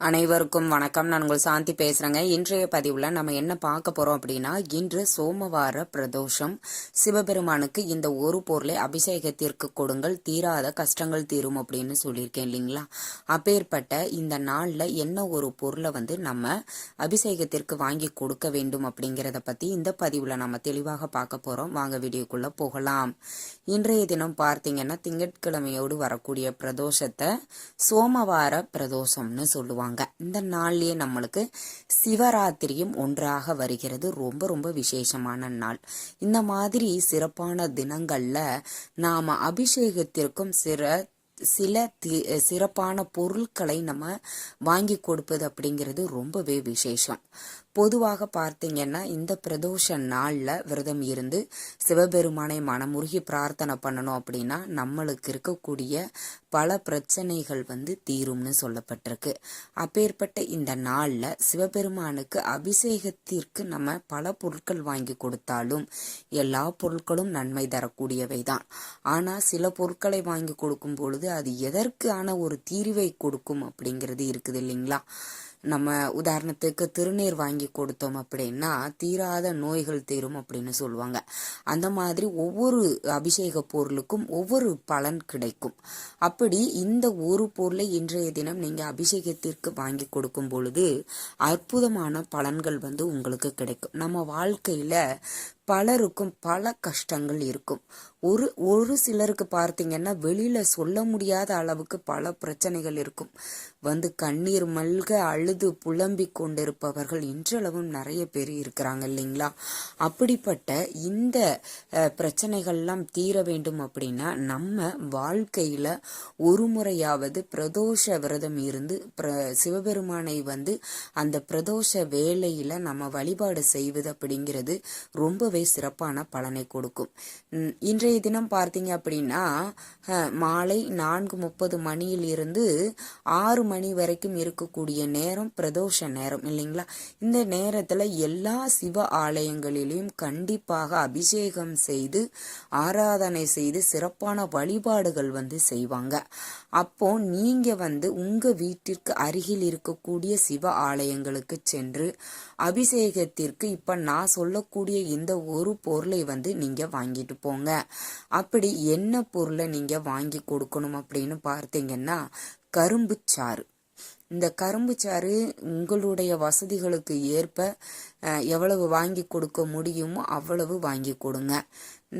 அனைவருக்கும் வணக்கம். நான் உங்கள் சாந்தி பேசுகிறேங்க இன்றைய பதிவில் நம்ம என்ன பார்க்க போகிறோம் அப்படின்னா இன்று சோமவார பிரதோஷம். சிவபெருமானுக்கு இந்த ஒரு பொருளை அபிஷேகத்திற்கு கொடுங்கள் தீராத கஷ்டங்கள் தீரும் அப்படின்னு சொல்லியிருக்கேன் இல்லைங்களா? அப்பேற்பட்ட இந்த நாளில் என்ன ஒரு பொருளை வந்து நம்ம அபிஷேகத்திற்கு வாங்கி கொடுக்க வேண்டும் அப்படிங்கிறத பற்றி இந்த பதிவில் நம்ம தெளிவாக பார்க்க போகிறோம் வாங்க வீடியோக்குள்ளே போகலாம். இன்றைய தினம் பார்த்தீங்கன்னா திங்கட்கிழமையோடு வரக்கூடிய பிரதோஷத்தை சோமவார பிரதோஷம்னு சொல்லுவாங்க. இந்த நாள்லயே நம்மளுக்கு சிவராத்திரியும் ஒன்றாக வருகிறது. ரொம்ப ரொம்ப விசேஷமான நாள். இந்த மாதிரி சிறப்பான தினங்கள்ல நாம அபிஷேகத்திற்கும் சிற சில சிறப்பான பொருட்களை நம்ம வாங்கி கொடுப்பது அப்படிங்கிறது ரொம்பவே விசேஷம். பொதுவாக பார்த்தீங்கன்னா இந்த பிரதோஷ நாளில் விரதம் இருந்து சிவபெருமானை மனமுருகி பிரார்த்தனை பண்ணணும் அப்படின்னா நம்மளுக்கு இருக்கக்கூடிய பல பிரச்சனைகள் வந்து தீரும்னு சொல்லப்பட்டிருக்கு. அப்பேற்பட்ட இந்த நாளில் சிவபெருமானுக்கு அபிஷேகத்திற்கு நம்ம பல பொருட்கள் வாங்கி கொடுத்தாலும் எல்லா பொருட்களும் நன்மை தரக்கூடியவை தான் ஆனால் சில பொருட்களை வாங்கி கொடுக்கும் பொழுது அது எதற்கான ஒரு தீர்வை கொடுக்கும் அப்படிங்கிறது இருக்குது இல்லைங்களா? நம்ம உதாரணத்துக்கு திருநீர் வாங்கி கொடுத்தோம் அப்படின்னா தீராத நோய்கள் தீரும் அப்படின்னு சொல்லுவாங்க. அந்த மாதிரி ஒவ்வொரு அபிஷேக பொருளுக்கும் ஒவ்வொரு பலன் கிடைக்கும். அப்படி இந்த ஒரு பொருளை இன்றைய தினம் நீங்கள் அபிஷேகத்திற்கு வாங்கி கொடுக்கும் பொழுது அற்புதமான பலன்கள் வந்து உங்களுக்கு கிடைக்கும். நம்ம வாழ்க்கையில் பலருக்கும் பல கஷ்டங்கள் இருக்கும். ஒரு ஒரு சிலருக்கு பார்த்தீங்கன்னா வெளியில சொல்ல முடியாத அளவுக்கு பல பிரச்சனைகள் இருக்கும். வந்து கண்ணீர் மல்க அழுது புலம்பிக் கொண்டிருப்பவர்கள் இன்றளவும் நிறைய பேர் இருக்கிறாங்க இல்லைங்களா? அப்படிப்பட்ட இந்த பிரச்சனைகள்லாம் தீர வேண்டும் அப்படின்னா நம்ம வாழ்க்கையில ஒரு முறையாவது பிரதோஷ விரதம் இருந்து பிர- சிவபெருமானை வந்து அந்த பிரதோஷ வேலையில் நம்ம வழிபாடு செய்வது அப்படிங்கிறது ரொம்ப ரொம்பவே சிறப்பான பலனை கொடுக்கும். இன்றைய தினம் பார்த்தீங்க அப்படின்னா மாலை நான்கு முப்பது மணியில் இருந்து ஆறு மணி வரைக்கும் இருக்கக்கூடிய நேரம் பிரதோஷ நேரம் இல்லைங்களா? இந்த நேரத்தில் எல்லா சிவ ஆலயங்களிலையும் கண்டிப்பாக அபிஷேகம் செய்து ஆராதனை செய்து சிறப்பான வழிபாடுகள் வந்து செய்வாங்க. அப்போ நீங்க வந்து உங்க வீட்டிற்கு அருகில் இருக்கக்கூடிய சிவ ஆலயங்களுக்கு சென்று அபிஷேகத்திற்கு இப்ப நான் சொல்லக்கூடிய இந்த ஒரு பொருளை வந்து நீங்கள் வாங்கிட்டு போங்க. அப்படி என்ன பொருளை நீங்கள் வாங்கி கொடுக்கணும் அப்படின்னு பார்த்தீங்கன்னா கரும்பு சாறு. இந்த கரும்பு சாறு உங்களுடைய வசதிகளுக்கு ஏற்ப எவ்வளவு வாங்கி கொடுக்க முடியுமோ அவ்வளவு வாங்கி கொடுங்க.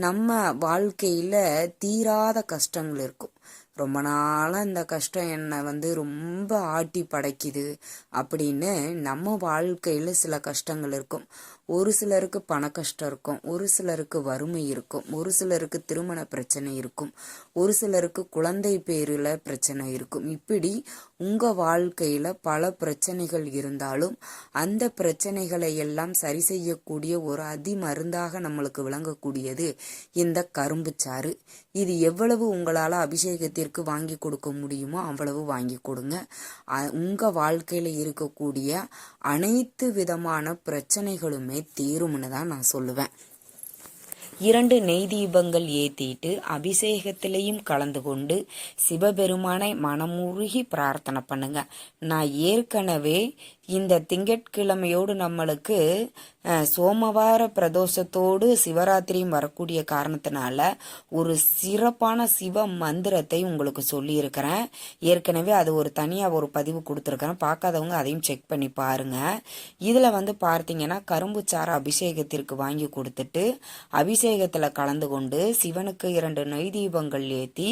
நம்ம வாழ்க்கையில் தீராத கஷ்டங்கள் இருக்கும். ரொம்ப நாளாக இந்த கஷ்டம் என்னை வந்து ரொம்ப ஆட்டி படைக்குது அப்படின்னு நம்ம வாழ்க்கையில் சில கஷ்டங்கள் இருக்கும். ஒரு சிலருக்கு பண கஷ்டம் இருக்கும் ஒரு சிலருக்கு வறுமை இருக்கும் ஒரு சிலருக்கு திருமண பிரச்சனை இருக்கும் ஒரு சிலருக்கு குழந்தை பேரில் பிரச்சனை இருக்கும். இப்படி உங்கள் வாழ்க்கையில் பல பிரச்சனைகள் இருந்தாலும் அந்த பிரச்சனைகளை எல்லாம் சரி செய்யக்கூடிய ஒரு அதிமருந்தாக நம்மளுக்கு விளங்கக்கூடியது இந்த கரும்பு சாறு. இது எவ்வளவு உங்களால் அபிஷேகத்திற்கு வாங்கி கொடுக்க முடியுமோ அவ்வளவு வாங்கி கொடுங்க. உங்கள் வாழ்க்கையில் இருக்கக்கூடிய அனைத்து விதமான பிரச்சனைகளுமே தீரும்னு தான் நான் சொல்லுவேன். இரண்டு நெய் தீபங்கள் ஏத்திட்டு அபிஷேகத்திலையும் கலந்து கொண்டு சிவபெருமானை மனமுருகி பிரார்த்தனை பண்ணுங்க. நான் ஏற்கனவே இந்த திங்கட்கிழமையோடு நம்மளுக்கு சோமவார பிரதோஷத்தோடு சிவராத்திரியும் வரக்கூடிய காரணத்தினால ஒரு சிறப்பான சிவ மந்திரத்தை உங்களுக்கு சொல்லியிருக்கிறேன். ஏற்கனவே அது ஒரு தனியாக ஒரு பதிவு கொடுத்துருக்கிறேன். பார்க்காதவங்க அதையும் செக் பண்ணி பாருங்க. இதில் வந்து பார்த்தீங்கன்னா கரும்பு சாறு அபிஷேகத்திற்கு வாங்கி கொடுத்துட்டு அபிஷேகத்தில் கலந்து கொண்டு சிவனுக்கு இரண்டு நெய் தீபங்கள் ஏற்றி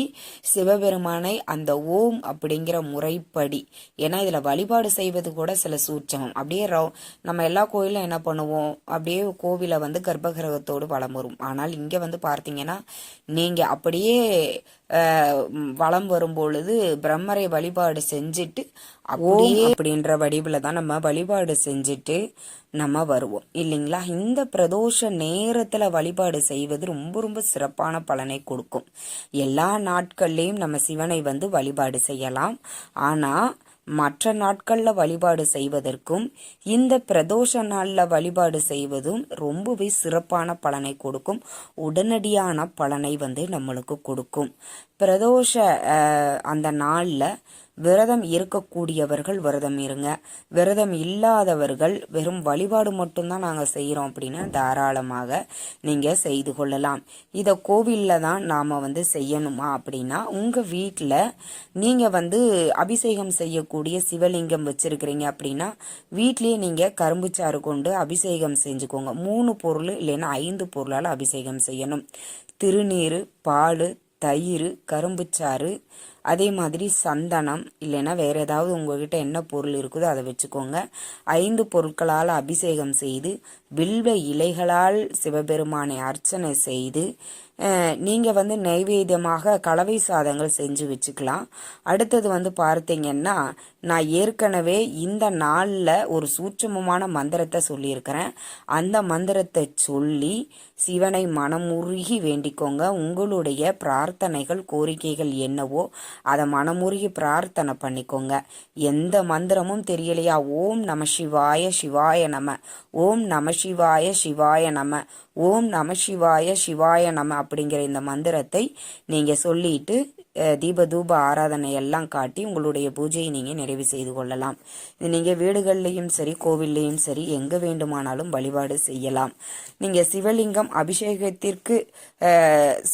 சிவபெருமானை அந்த ஓம் அப்படிங்கிற முறைப்படி ஏன்னா இதில் வழிபாடு செய்வது கூட சில சூட்சமம் அப்படியே ரவு- நம்ம எல்லா கோயிலும் என்ன பண்ணுவோம்? அப்படியே கோவிலை வந்து கர்ப்பகிரகத்தோடு வலம் வரும். ஆனால் இங்கே வந்து பார்த்தீங்கன்னா நீங்கள் அப்படியே அஹ், ம், வலம் வரும் பொழுது பிரம்மரை வழிபாடு செஞ்சுட்டு அப்படியே அப்படின்ற வடிவில் தான் நம்ம வழிபாடு செஞ்சுட்டு நம்ம வருவோம். இல்லைங்களா? இந்த பிரதோஷ நேரத்துல வழிபாடு செய்வது ரொம்ப ரொம்ப சிறப்பான பலனை கொடுக்கும். எல்லா நாட்கள்லயும் நம்ம சிவனை வந்து வழிபாடு செய்யலாம். ஆனா மற்ற நாட்கள்ல வழிபாடு செய்வதற்கும் இந்த பிரதோஷ நாள்ல வழிபாடு செய்வதும் ரொம்பவே சிறப்பான பலனை கொடுக்கும். உடனடியான பலனை வந்து நம்மளுக்கு கொடுக்கும். பிரதோஷ அந்த நாள்ல விரதம் இருக்கக்கூடியவர்கள் விரதம் இருங்க. விரதம் இல்லாதவர்கள் வெறும் வழிபாடு மட்டும்தான் நாங்கள் செய்கிறோம் அப்படின்னா தாராளமாக நீங்கள் செய்து கொள்ளலாம். இதை கோவிலில் தான் நாம் வந்து செய்யணுமா அப்படின்னா உங்கள் வீட்டில் நீங்கள் வந்து அபிஷேகம் செய்யக்கூடிய சிவலிங்கம் வச்சுருக்கிறீங்க அப்படின்னா வீட்லேயே நீங்கள் கரும்புச்சாறு கொண்டு அபிஷேகம் செஞ்சுக்கோங்க. மூணு பொருள் இல்லைன்னா ஐந்து பொருளால் அபிஷேகம் செய்யணும். திருநீர் பால் தயிர் கரும்புச்சாறு அதே மாதிரி சந்தனம் இல்லைன்னா வேறு ஏதாவது உங்கள்கிட்ட என்ன பொருள் இருக்குதோ அதை வச்சுக்கோங்க. ஐந்து பொருட்களால் அபிஷேகம் செய்து வில்வ இலைகளால் சிவபெருமானை அர்ச்சனை செய்து நீங்கள் வந்து நைவேத்தியமாக கலவை சாதங்கள் செஞ்சு வச்சுக்கலாம். அடுத்தது வந்து பார்த்தீங்கன்னா நான் ஏற்கனவே இந்த நாளில் ஒரு சூட்சமமான மந்திரத்தை சொல்லியிருக்கிறேன். அந்த மந்திரத்தை சொல்லி சிவனை மனமுருகி வேண்டிக்கோங்க. உங்களுடைய பிரார்த்தனைகள் கோரிக்கைகள் என்னவோ அதை மனமுருகி பிரார்த்தனை பண்ணிக்கோங்க. எந்த மந்திரமும் தெரியலையா? ஓம் நம சிவாய சிவாய நம. ஓம் நம சிவாய சிவாய நம. ஓம் நம சிவாய சிவாய நம அப்படிங்கிற இந்த மந்திரத்தை நீங்கள் சொல்லிட்டு தீப தூப ஆராதனை எல்லாம் காட்டி உங்களுடைய பூஜையை நீங்கள் நிறைவு செய்து கொள்ளலாம். இது நீங்கள் வீடுகள்லையும் சரி கோவில்லையும் சரி எங்கே வேண்டுமானாலும் வழிபாடு செய்யலாம். நீங்கள் சிவலிங்கம் அபிஷேகத்திற்கு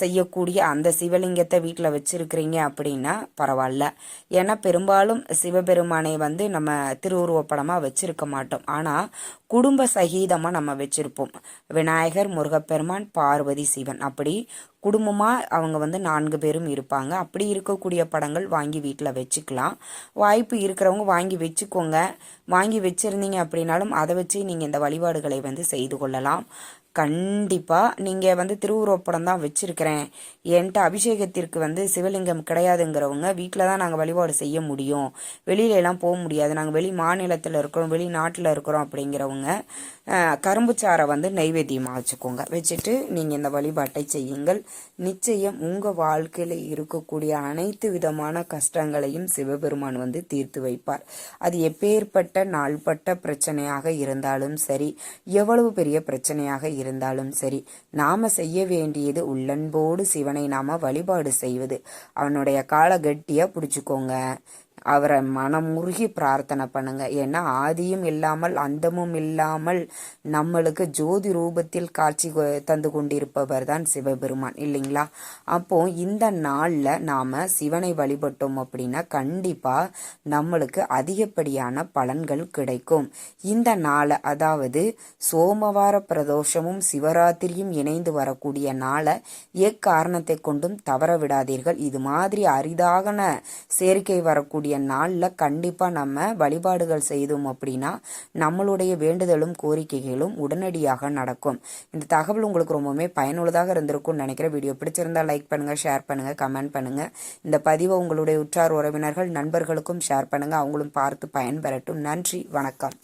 செய்யக்கூடிய அந்த சிவலிங்கத்தை வீட்டில் வச்சுருக்கிறீங்க அப்படின்னா பரவாயில்ல. ஏன்னா பெரும்பாலும் சிவபெருமானை வந்து நம்ம திருவுருவப்படமாக வச்சுருக்க மாட்டோம். ஆனால் குடும்ப சகிதமாக நம்ம வச்சுருப்போம். விநாயகர் முருகப்பெருமான் பார்வதி சிவன். அப்படி குடும்பமாக அவங்க வந்து நான்கு பேரும் இருப்பாங்க. அப்படி இருக்கக்கூடிய படங்கள் வாங்கி வீட்டில் வச்சுக்கலாம். வாய்ப்பு இருக்கிறவங்க வாங்கி வச்சுக்கோங்க. வாங்கி வச்சுருந்தீங்க அப்படின்னாலும் அதை வச்சு நீங்கள் இந்த வழிபாடுகளை வந்து செய்து கொள்ளலாம். கண்டிப்பாக நீங்கள் வந்து திருவுருவப்படம் தான் வச்சுருக்கிறேன். என்கிட்ட அபிஷேகத்திற்கு வந்து சிவலிங்கம் கிடையாதுங்கிறவங்க வீட்டில் தான் நாங்கள் வழிபாடு செய்ய முடியும். வெளியிலலாம் போக முடியாது. நாங்கள் வெளி மாநிலத்தில் இருக்கிறோம் வெளிநாட்டில் இருக்கிறோம் அப்படிங்கிறவங்க கரும்புச்சாரை வந்து நைவேத்தியமாக வச்சுக்கோங்க. வச்சுட்டு நீங்கள் இந்த வழிபாட்டை செய்யுங்கள். நிச்சயம் உங்கள் வாழ்க்கையில் இருக்கக்கூடிய அனைத்து விதமான கஷ்டங்களையும் சிவபெருமான் வந்து தீர்த்து வைப்பார். அது எப்பேற்பட்ட நாள்பட்ட பிரச்சனையாக இருந்தாலும் சரி எவ்வளவு பெரிய பிரச்சனையாக இருந்தாலும் இருந்தாலும் சரி நாம செய்ய வேண்டியது உள்ளன்போடு சிவனை நாம வழிபாடு செய்வது. அவனுடைய கால கட்டியா பிடிச்சிக்கோங்க. அவரை மனம் முருகி பிரார்த்தனை பண்ணுங்க. ஏன்னா ஆதியும் இல்லாமல் அந்தமும் இல்லாமல் நம்மளுக்கு ஜோதி ரூபத்தில் காட்சி தந்து கொண்டிருப்பவர் தான் சிவபெருமான். இல்லைங்களா? அப்போ இந்த நாளில் நாம சிவனை வழிபட்டோம் அப்படின்னா கண்டிப்பா நம்மளுக்கு அதிகப்படியான பலன்கள் கிடைக்கும். இந்த நாளை அதாவது சோமவார பிரதோஷமும் சிவராத்திரியும் இணைந்து வரக்கூடிய நாளை எக்காரணத்தை கொண்டும் தவற விடாதீர்கள். இது மாதிரி அரிதாகன சேர்க்கை வரக்கூடிய வரக்கூடிய நாளில் கண்டிப்பாக நம்ம வழிபாடுகள் செய்தோம் அப்படின்னா நம்மளுடைய வேண்டுதலும் கோரிக்கைகளும் உடனடியாக நடக்கும். இந்த தகவல் உங்களுக்கு ரொம்பவுமே பயனுள்ளதாக இருந்திருக்கும்னு நினைக்கிற வீடியோ பிடிச்சிருந்தா லைக் பண்ணுங்கள் ஷேர் பண்ணுங்கள் கமெண்ட் பண்ணுங்கள் இந்த பதிவை உங்களுடைய உற்றார் உறவினர்கள் நண்பர்களுக்கும் ஷேர் பண்ணுங்கள் அவங்களும் பார்த்து பயன்பெறட்டும். நன்றி வணக்கம்.